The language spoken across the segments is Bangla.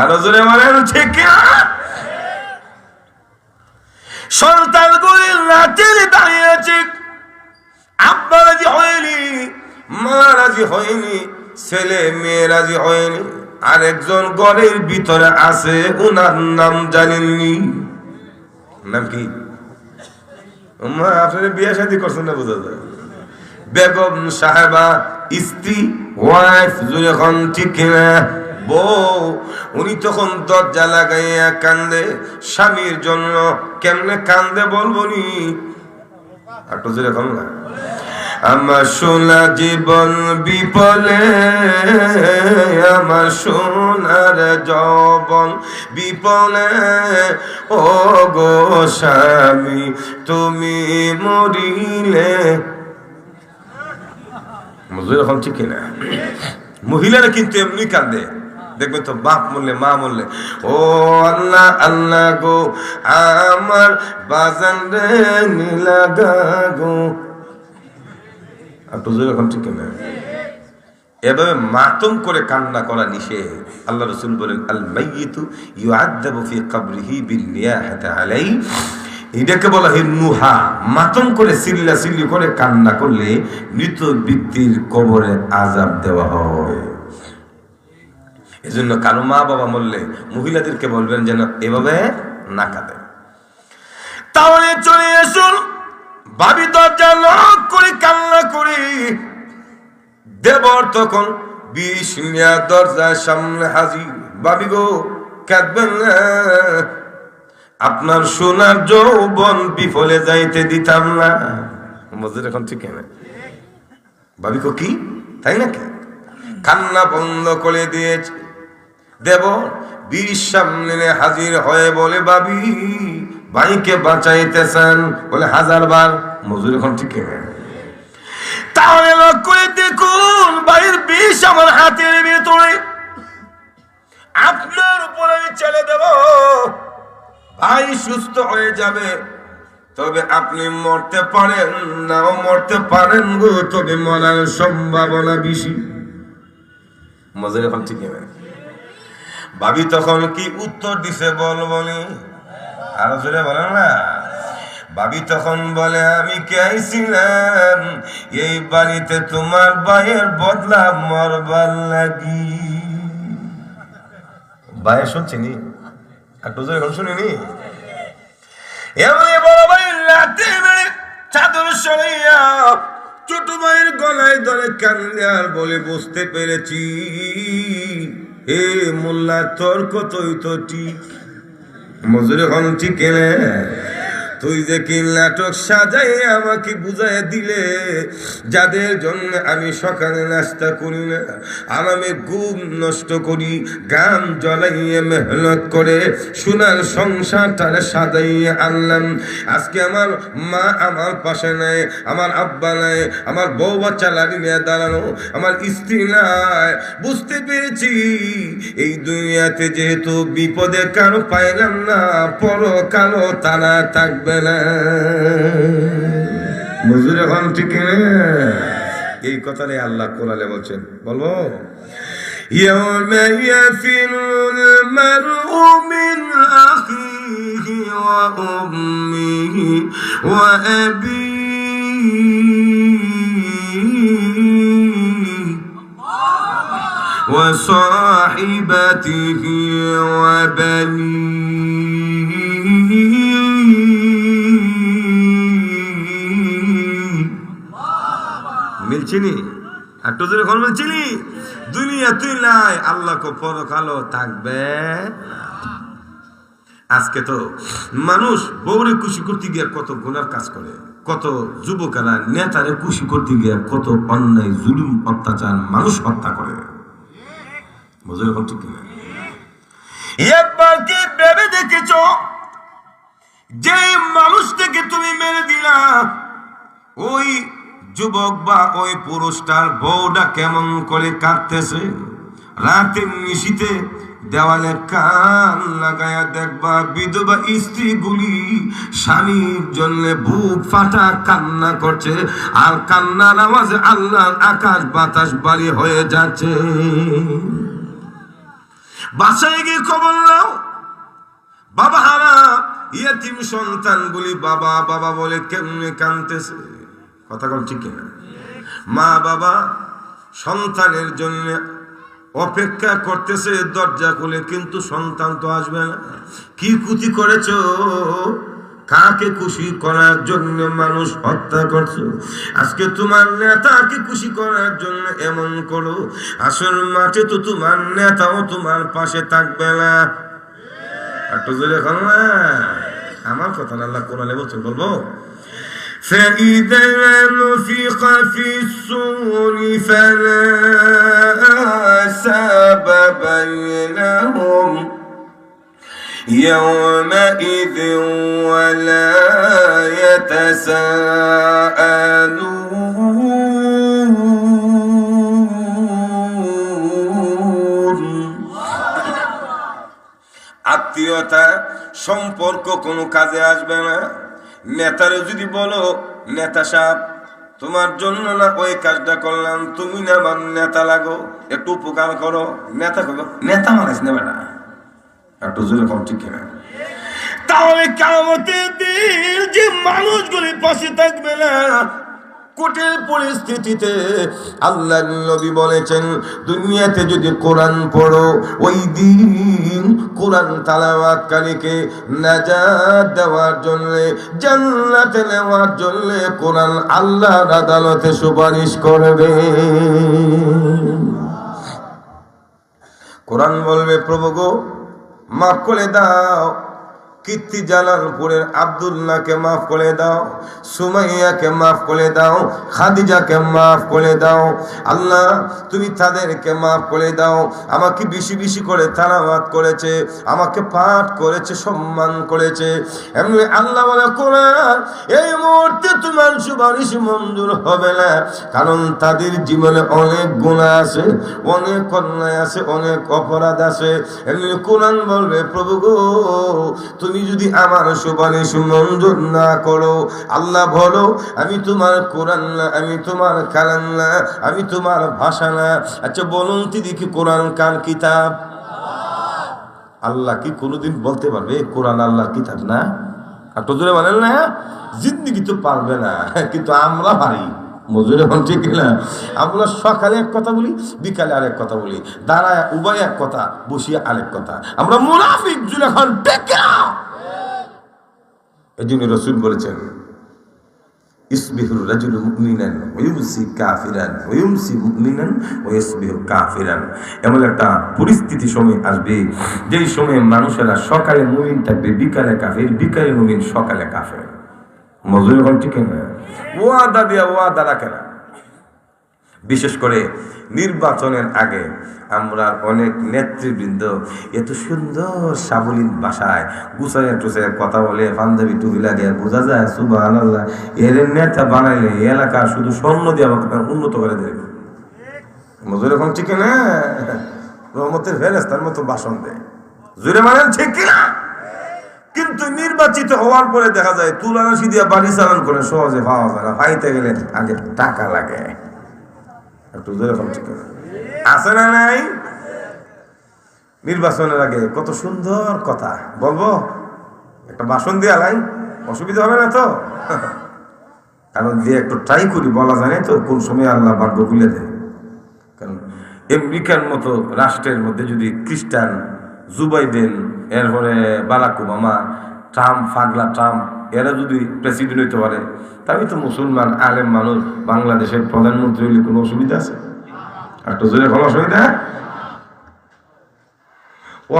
আরও জোরে মানে ঠিক কিনা? সন্তানগুলি রাতের দাঁড়িয়েছে আব্বা রাজি হয়নি, মা রাজি হয়নি, ছেলে মেয়ে রাজি হয়নি, আরেকজন ঘরের ভিতরে আছে, উনার নাম জানেননি। নাম কি? মা আপনার বিয়ে শাদী করছেন না বোঝা যায়। বেগম সাহেবা, স্ত্রী ওয়াইফ যখন ঠিক কিনা বউ উনি তখন দরজা লাগাইয়া কান্দে, স্বামীর জন্য কেমনে কান্দে বলব নি? আমার সোনা জীবন বিপলে, আমার সোনার জবন বিপলে। ও গো স্বামী, তুমি মরিলে। মজুর এখন ঠিক না মহিলারা কিন্তু এমনি কান্দে। দেখবেন তো বাপ মরলে মা মরলে ও আল্লাহ আল্লাহ গো, আমার বাজান রে গো আর বুঝুর এখন ঠিক না এভাবে মাতম করে কান্না করা নিষেধ। আল্লাহ রসুল বলেন, আল মাইয়িতু ইউআদ্দাবু ফি কবরিহি বিল নিয়াহাতি আলাই এটাকে বলা হয় নুহা। মাতম করে সিল্লা সিল্লি করে কান্না করলে মৃত ব্যক্তির কবরে আজাব দেওয়া হয়। এজন্য কারও মা বাবা মরলে মহিলাদেরকে বলবেন যেন এভাবে না কাঁদে। তাহলে চলে আসুন ভাবি দরজা লক করে, কান্না করি। দেবর তখন বিষ নিয়া দরজার সামনে হাজির। ভাবি গো, কাঁদবেন আপনার সোনার যৌবন বিফলে যাইতে দিতাম না। মজুর এখন ঠিক না ভাবি কি? তাই নাকি? কান্না বন্ধ করে দিয়েছে। দেব। বীর সামনে হাজির হয়ে বলে, বাবি, ভাইকে বাঁচাইতেছেন। বলে হাজার বার মজুর এখন ঠিক তাহলে লক্ষ্য দেখুন, ভাইয়ের বিষ আমার হাতের ভেতরে। আপনার উপর ছেড়ে দেব। ভাই সুস্থ হয়ে যাবে। তবে আপনি মরতে পারেন নাও মরতে পারেন গো। তবে মরার সম্ভাবনা বেশি। মজা এখন ঠিক ভাবি তখন কি উত্তর দিছে বল বলে? আরও জোরে বলেন না। ভাবি তখন বলে, আমি কে আইছিলাম এই বাড়িতে তোমার ভাইয়ের বদলা মরবার লাগি। ভাইয়ের শুনছিনি একটু জোরে শুনিনি এমনি বড় ভাই রাতে বেড়ে চাদর সরাইয়া ছোট ভাইয়ের গলায় ধরে কান্দে আর বলে, বুঝতে পেরেছি। এ মোল্লা তর্ক তৈ তো ঠিক মজুরি হন ঠিক তুই যে কি নাটক সাজাই আমাকে বুঝাই দিলে, যাদের জন্য আমি সকালে নাস্তা করি না আরামে ঘুম নষ্ট করি, গান জ্বলাইয়ে মেহনত করে সোনার সংসারটারে সাজাইয়ে আনলাম। আজকে আমার মা আমার পাশে নাই, আমার আব্বা নাই, আমার বউ বাচ্চা লাগি নিয়ে দাঁড়ানো, আমার স্ত্রী নাই। বুঝতে পেরেছি, এই দুনিয়াতে যেহেতু বিপদে কারও পাইলাম না, পরকালও তারা থাকবে না মজুর এখন ঠিক না? এই কথাটাই আল্লাহ কোরআনে বলছেন বলবো يوم يفر المرء من أخيه وأمه وأبيه وصاحبته وبنيه মিলছিনি? একটু জোরে এখন মিলছিনি দুনিয়া তুই নাই, আল্লাহ কো পরকালও থাকবে আজকে তো মানুষ বউরে খুশি করতে গিয়ে কত গুনার কাজ করে, কত যুবকেরা নেতারে খুশি করতে গিয়ে কত অন্যায়, জুলুম, অত্যাচার মানুষ হত্যা করে। বুঝলে এখন ঠিক কিনা? একবার কি ভেবে দেখেছ যে মানুষটাকে তুমি মেরে দিলা, ওই যুবক বা ওই পুরুষটার বউটা কেমন করে কাঁদতেছে? রাতের নিশিতে দেওয়ালে কান লাগায়া দেখবা বিধবা স্ত্রীগুলি স্বামীর জন্য বুক ফাটা কান্না করছে আর কান্নার আওয়াজে আল্লাহর আকাশ বাতাস বাড়ি হয়ে যাচ্ছে। বাসায় গিয়ে খবর নাও। বাবা হারা ইয়েতিম সন্তান বলি বাবা বাবা বলে কেমনে কানতেছে কথা কল ঠিক কিনা? মা বাবা সন্তানের জন্য অপেক্ষা করতেছে দরজা খুলে, কিন্তু সন্তান তো আসবে না। কি কুতি করেছ? কাকে খুশি করার জন্য মানুষ হত্যা করছ? আজকে তোমার নেতাকে খুশি করার জন্য এমন করো। আসল মাঠে তো তোমার নেতাও তোমার পাশে থাকবে না। একটু জোরে না। আমার কথা না আল্লাহ কোরআনে বলছেন, বলব? فإذا نفخ في الصور فلا أنساب بينهم يومئذ ولا يتساءلون আত্মীয়তা সম্পর্ক কোনো কাজে আসবে না নেতারে যদি বলো, নেতা সাহেব, তোমার জন্য না ওই কাজটা করলাম, তুমি না আমার নেতা লাগো, একটু উপকার করো। নেতা করো নেতা নেবে না একটু জোরে কম ঠিক কিনা। তাহলে কামতের দিন যে মানুষগুলি পাশে থাকবে না কঠিন পরিস্থিতিতে আল্লাহ নবী বলেছেন, দুনিয়াতে যদি কোরআন পড়ো, ওই দিন কোরআন তালাওয়াতকারীকে নাজাত দেওয়ার জন্য, জান্নাতে নেওয়ার জন্য কোরআন আল্লাহর আদালতে সুপারিশ করবে। কোরআন বলবে, প্রভু গো, মাফ করে দাও। কীর্তি জালালপুরের আবদুল্লাহকে মাফ করে দাও, সুমাইয়াকে মাফ করে দাও, খাদিজাকে মাফ করে দাও। আল্লাহ, তুমি তাদেরকে মাফ করে দাও। আমাকে বেশি বেশি করে তালাবাদ করেছে, আমাকে পাঠ করেছে, সম্মান করেছে। এমনি আল্লাহ বলে, কোরআন, এই মুহূর্তে তোমার সুপারিশ মঞ্জুর হবে না। কারণ তাদের জীবনে অনেক গুণা আছে, অনেক অন্যায় আছে, অনেক অপরাধ আছে। এমনি কোরআন বলবে, প্রভু গো, তুমি যদি আমার সুপারিশ মঞ্জুর না করো, আল্লাহ বলো, আমি তোমার কোরআন না, আমি তোমার কালাম না, আমি তোমার ভাষা না। আচ্ছা বলুন তিনি কি কোরআন কার কিতাব? আল্লাহ কি কোনোদিন বলতে পারবে কোরআন আল্লাহর কিতাব না? আর জোরে বলেন না জিন্দিগি তো পারবে না, কিন্তু আমরা পারি। মজুরে হন ঠিক না আমরা সকালে এক কথা বলি, বিকালে আরেক কথা বলি, দাঁড়ায় উভয় এক কথা, বসিয়ে আরেক কথা। আমরা মুনাফিক জুলে খান ঠিক না এই জন্য রসুল বলেছেন, ইসবিহুর রাজুল মুমিনান ওয়ুমসি কাফিরান ওয়ুমসি মুমিনান ওয়াসবিহু কাফিরান। এমন একটা পরিস্থিতি সময় আসবে, যেই সময়ে মানুষেরা সকালে মুমিন থাকবে, বিকালে কাফির, বিকালে মুমিন সকালে কাফের। মজুর এখন ঠিক না ওয়াদা দিয়া ওয়াদা রাখে না। বিশেষ করে নির্বাচনের আগে আমরা অনেক নেতৃবৃন্দ এত সুন্দর সাবলীন ভাষায় গুছায় টুসায় কথা বলে পাঞ্জাবি টুপি লাগে বোঝা যায় সুবাহ আল্লাহ এর নেতা বানাইলে এলাকা শুধু স্বর্ণ দিয়ে আমাকে উন্নত করে দেবে। মজুর এখন ঠিক না? রহমতের ফেরেস্তার মতো ভাষণ দেয়। জুড়ে মানেন ঠিক কিনা কিন্তু নির্বাচিত হওয়ার পরে দেখা যায়, তুলারাশি দিয়ে বাড়ি চালান করে সহজে পাওয়া যায় না। পাইতে গেলে আগে টাকা লাগে। একটু জোরে কম ঠিক আছে। না নাই? নির্বাচনের আগে কত সুন্দর কথা। বলব? একটা ভাষণ দিয়ে লাই অসুবিধা হবে না তো? কারণ দিয়ে একটু ট্রাই করি, বলা জানে তো, কোন সময় আল্লাহ ভাগ্য খুলে দেয়। কারণ আমেরিকার মতো রাষ্ট্রের মধ্যে যদি খ্রিস্টান জুবাইডেন এরপরে বারাক ওবামা, ট্রাম্প ফাগলা ট্রাম্প এরা যদি প্রেসিডেন্ট হইতে পারে, তাহলে তো মুসলমান আলেম মানুষ বাংলাদেশের প্রধানমন্ত্রী হইলে কোনো অসুবিধা আছে? একটা জোরে কোনো অসুবিধা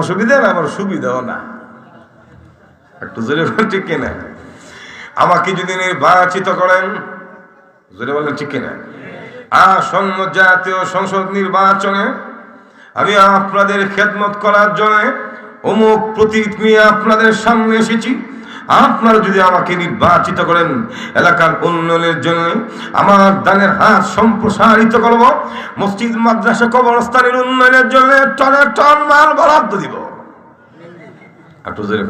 অসুবিধা না আমার সুবিধাও না। একটু জোরে ঠিক কিনা? আমাকে যদি নির্বাচিত করেন, জোরে বলেন ঠিক কিনা? আসন্ন জাতীয় সংসদ নির্বাচনে আমি আপনাদের খেদমত করার জন্য অমুক প্রতীক নিয়ে আপনাদের সামনে এসেছি। আপনারা যদি আমাকে নির্বাচিত করেন, এলাকার উন্নয়নের জন্য আমার দানের হাত সম্প্রসারিত করব, মসজিদ, মাদ্রাসা, কবরস্থানের উন্নয়নের জন্য টনে টন মাল বরাদ্দ দিব। একটু জোরে।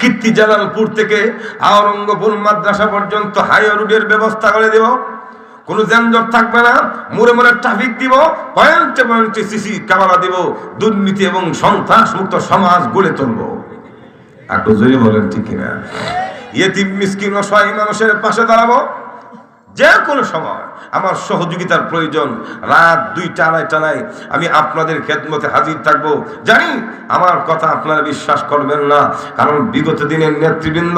কীর্তি জালালপুর থেকে আওরঙ্গপুর মাদ্রাসা পর্যন্ত হাই রোডের ব্যবস্থা করে দেব। কোনো যানজট থাকবে না, মোড়ে মোড়ে ট্রাফিক দিব, পয়েন্টে পয়েন্টে সিসি ক্যামেরা দিব, দুর্নীতি এবং সন্ত্রাস মুক্ত সমাজ গড়ে তুলবো। একটু জোরে বলেন, ঠিক কিনা? ইয়েতিম, মিসকিন অসহায় মানুষের পাশে দাঁড়াবো। যে কোনো সময় আমার সহযোগিতার প্রয়োজন, রাত দুই টানায় টানায় আমি আপনাদের খেদমতে হাজির থাকব। জানি আমার কথা আপনারা বিশ্বাস করবেন না, কারণ বিগত দিনের নেতৃবৃন্দ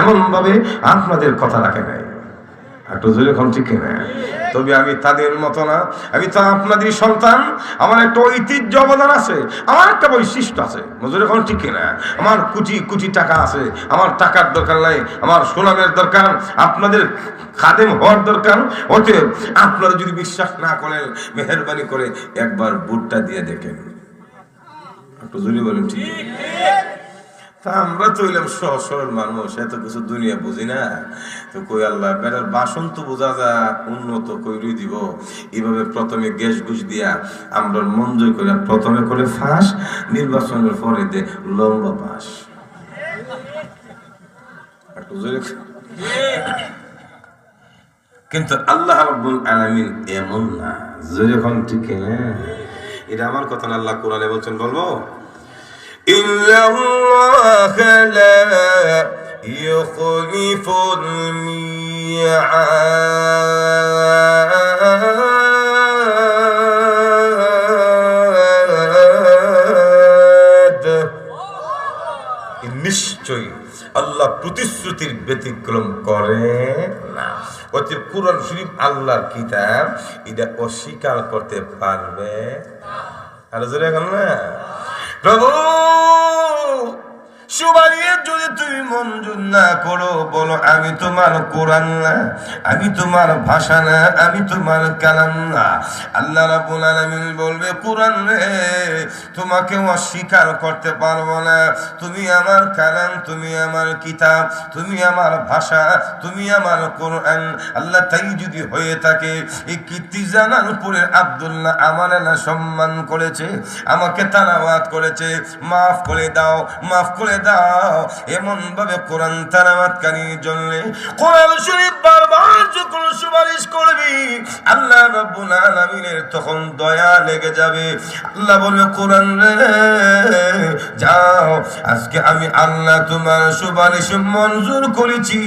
এমনভাবে আপনাদের কথা রাখে নাই। একটু জোরে এখন ঠিক কিনা? তবে আমি তাদের মতো না। আমি তো আপনাদের সন্তান। আমার একটা ঐতিহ্য অবদান আছে। আমার একটা বৈশিষ্ট্য আছে। মজুর এখন ঠিক কিনা? আমার কোটি কোটি টাকা আছে। আমার টাকার দরকার নাই। আমার সুনামের দরকার। আপনাদের খাদেম হওয়ার দরকার। অতএব আপনারা যদি বিশ্বাস না করেন, মেহরবানি করে একবার বুটটা দিয়ে দেখেন। একটু জোরে বলেন, ঠিক আমরা তো হইলাম সহজ সরল মানুষ, এত কিছু দুনিয়া বুঝি না। তো কই আল্লাহ বেটার বাসন তো বোঝা যা উন্নত কইরই দিব। এইভাবে প্রথমে গ্যাস ঘুষ দিয়া আমরা মন জয় করে, প্রথমে করে ফাঁস, নির্বাচনের পরে দে লম্বা পাস কিন্তু আল্লাহ রাব্বুল আলামিন এমন না, জোরে কোন ঠিক এটা আমার কথা না, আল্লাহ কোরআনে বলছেন, বলব? إن الله لا يخلف الميعاد নিশ্চয়ই আল্লাহ প্রতিশ্রুতির ব্যতিক্রম করে না অতএব কোরআন শরীফ আল্লাহর কিতাব এটা অস্বীকার করতে পারবে আর জোরে এখন না প্রভু সুবারিয়ে যদি তুমি মঞ্জুর না করো, বলো, আমি তোমার কোরআন না, আমি তোমার ভাষা না, আমি তোমার কালাম না। আল্লাহ বলবে, কোরআন তোমাকে অস্বীকার করতে পারব না। তুমি আমার কালাম, তুমি আমার কিতাব, তুমি আমার ভাষা, তুমি আমার কোরআন। আল্লাহ তাই যদি হয়ে থাকে, এই উপরে আব্দুল্লাহ আমার সম্মান করেছে, আমাকে তালাওয়াত করেছে, মাফ করে দাও, মাফ করে দাও। এমন ভাবে কোরআন জন্য কোরআন শরীফ বারবার যখন সুপারিশ করবি, আল্লাহ রাব্বুল আলামিনের তখন দয়া লেগে যাবে। আল্লাহ বলবে, কোরআন রে, যাও, আজকে আমি আল্লাহ তোমার সুপারিশ মঞ্জুর করেছি।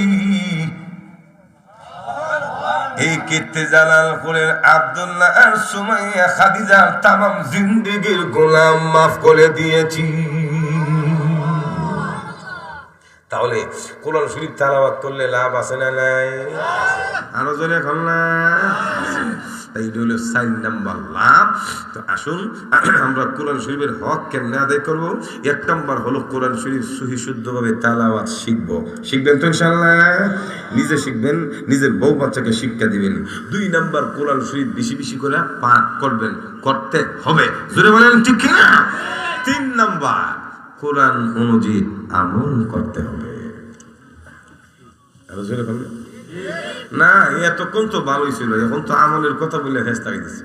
এই কীর্তি জালাল জালালপুরের আব্দুল্লাহ আর সুমাইয়া খাদিজার তামাম জিন্দেগির গোলাম মাফ করে দিয়েছি। তাহলে কোরআন শরীফ তালাবাদ করলে লাভ আছে না নাই? আরও জোরে এখন এইটা হলো সাইন নাম্বার লাভ। তো আসুন, আমরা কোরআন শরীফের হক কেমনে আদায় করব? এক নাম্বার হলো কোরআন শরীফ সহি শুদ্ধভাবে তালাওয়াত শিখব। শিখবেন তো ইনশাল্লাহ নিজে শিখবেন, নিজের বউ বাচ্চাকে শিক্ষা দিবেন। দুই নাম্বার কোরআন শরীফ বেশি বেশি করে পাঠ করবেন, করতে হবে। জোরে বলেন ঠিক কিনা? তিন নাম্বার কোরআন অনুযায়ী আমল করতে হবে? না এতক্ষণ তো ভালোই ছিল, এখন তো আমলের কথা বলে হেস দিচ্ছে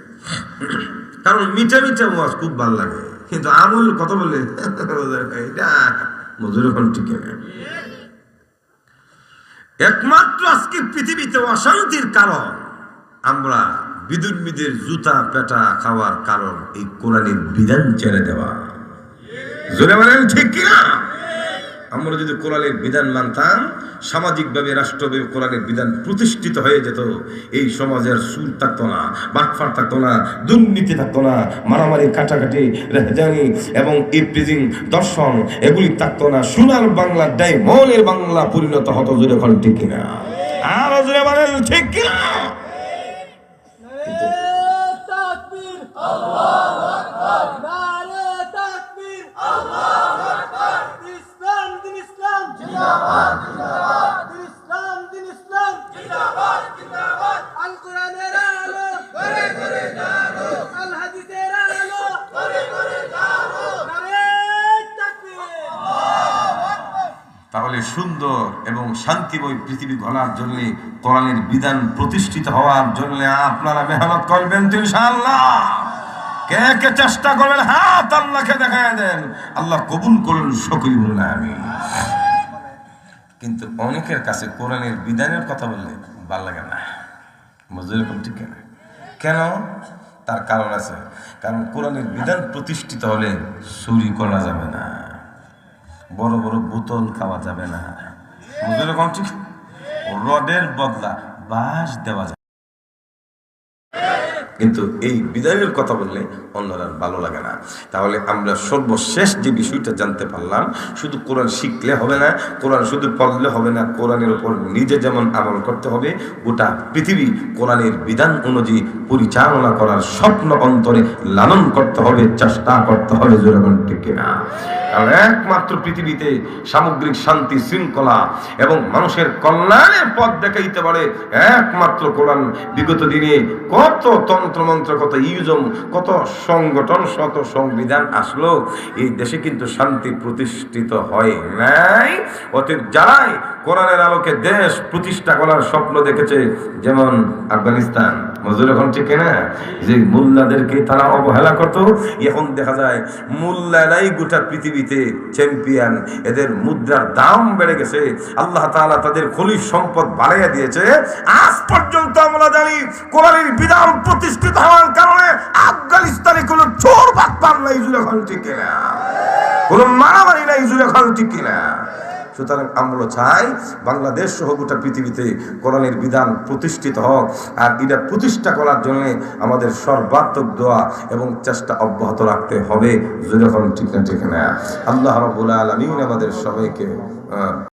কারণ মিঠা মিঠা ওয়াজ খুব ভালো লাগে, কিন্তু আমল কথা বলে মজুর এখন ঠিক একমাত্র আজকে পৃথিবীতে অশান্তির কারণ আমরা বিদুর্মীদের জুতা, পেটা খাওয়ার কারণ এই কোরআনের বিধান ছেড়ে দেওয়া। জোরে বলেন ঠিক কিনা? আমরা যদি কোরআনের বিধান মানতাম, সামাজিকভাবে, রাষ্ট্রভাবে কোরআনের বিধান প্রতিষ্ঠিত হয়ে যেত, এই সমাজের সুর থাকতো না, বাটফার থাকতো না, দুর্নীতি থাকতো না, মারামারি, কাটাকাটি, রেহজানি এবং ইপ্রিজিং দর্শন, এগুলি থাকতো না। সোনার বাংলা, ডায়মন্ডের বাংলা পরিণত হতো, জোরে এখন ঠিক কিনা? আরও ঠিক কিনা তাকবীর আল্লাহু আকবার নারে তাকবীর আল্লাহু আকবার ইসলাম দিন ইসলাম জিন্দাবাদ জিন্দাবাদ দিন ইসলাম দিন ইসলাম। জিন্দাবাদ জিন্দাবাদ। আল কোরআনের আলো। করে করে জানো আল হাদিসের আলো। করে করে জানো নারে তাকবীর। তাহলে সুন্দর এবং শান্তিময় পৃথিবী গড়ার জন্য কোরআনের বিধান প্রতিষ্ঠিত হওয়ার জন্য আপনারা মেহনত করবেন ইনশাআল্লাহ। কে কে চেষ্টা করবেন? হাত আল্লাহকে দেখায় দেন। আল্লাহ কবুল করুন বলুন আমি কিন্তু অনেকের কাছে কোরআনের বিধানের কথা বললে ভালো লাগে না। বুঝতে এরকম ঠিক কেন কেন? তার কারণ আছে। কারণ কোরআনের বিধান প্রতিষ্ঠিত হলে চুরি করা যাবে না। বড় বড় বোতল খাওয়া যাবে না। বুঝতে এরকম ঠিক? রডের বদলা বাস দেওয়া যাবে কিন্তু এই বিদায়ের কথা বললে অন্যরা ভালো লাগে না। তাহলে আমরা সর্বশেষ যে বিষয়টা জানতে পারলাম, শুধু কোরআন শিখলে হবে না, কোরআন শুধু পড়লে হবে না, কোরআনের ওপর নিজে যেমন আমল করতে হবে, গোটা পৃথিবী কোরআনের বিধান অনুযায়ী পরিচালনা করার স্বপ্ন অন্তরে লালন করতে হবে, চেষ্টা করতে হবে ঠিক না কারণ একমাত্র পৃথিবীতে সামগ্রিক শান্তি, শৃঙ্খলা এবং মানুষের কল্যাণের পথ দেখাইতে পারে একমাত্র কোরআন। বিগত দিনে কত তন্ত্রমন্ত্র, কত ইউজম, কত সংগঠন, শত সংবিধান আসলো। এই দেশে কিন্তু শান্তি প্রতিষ্ঠিত হয় নাই। অতীত যারাই কোরআনের আলোকে দেশ প্রতিষ্ঠা করার স্বপ্ন দেখেছে, যেমন আফগানিস্তান মজুর এখন ঠিক না যে মোল্লাদেরকে তারা অবহেলা করত, এখন দেখা যায় মোল্লারাই গোটা পৃথিবীতে চ্যাম্পিয়ন এদের মুদ্রার দাম বেড়ে গেছে। আল্লাহ তালা তাদের খনিজ সম্পদ বাড়াইয়া দিয়েছে। আজ পর্যন্ত আমরা জানি কোরআনের বিধান প্রতিষ্ঠিত হওয়ার কারণে আফগানিস্তানে কোনো চোর বাটপার নাই জুড়ে এখন ঠিক কিনা। কোনো মারামারি নাই জুড়ে খান ঠিক কিনা। সুতরাং আমরা চাই, বাংলাদেশ সহ গোটা পৃথিবীতে কোরআনের বিধান প্রতিষ্ঠিত হোক, আর এটা প্রতিষ্ঠা করার জন্য আমাদের সর্বাত্মক দোয়া এবং চেষ্টা অব্যাহত রাখতে হবে। যখন ঠিক না ঠিক না। আল্লাহ রবুল আলমিন আমাদের সবাইকে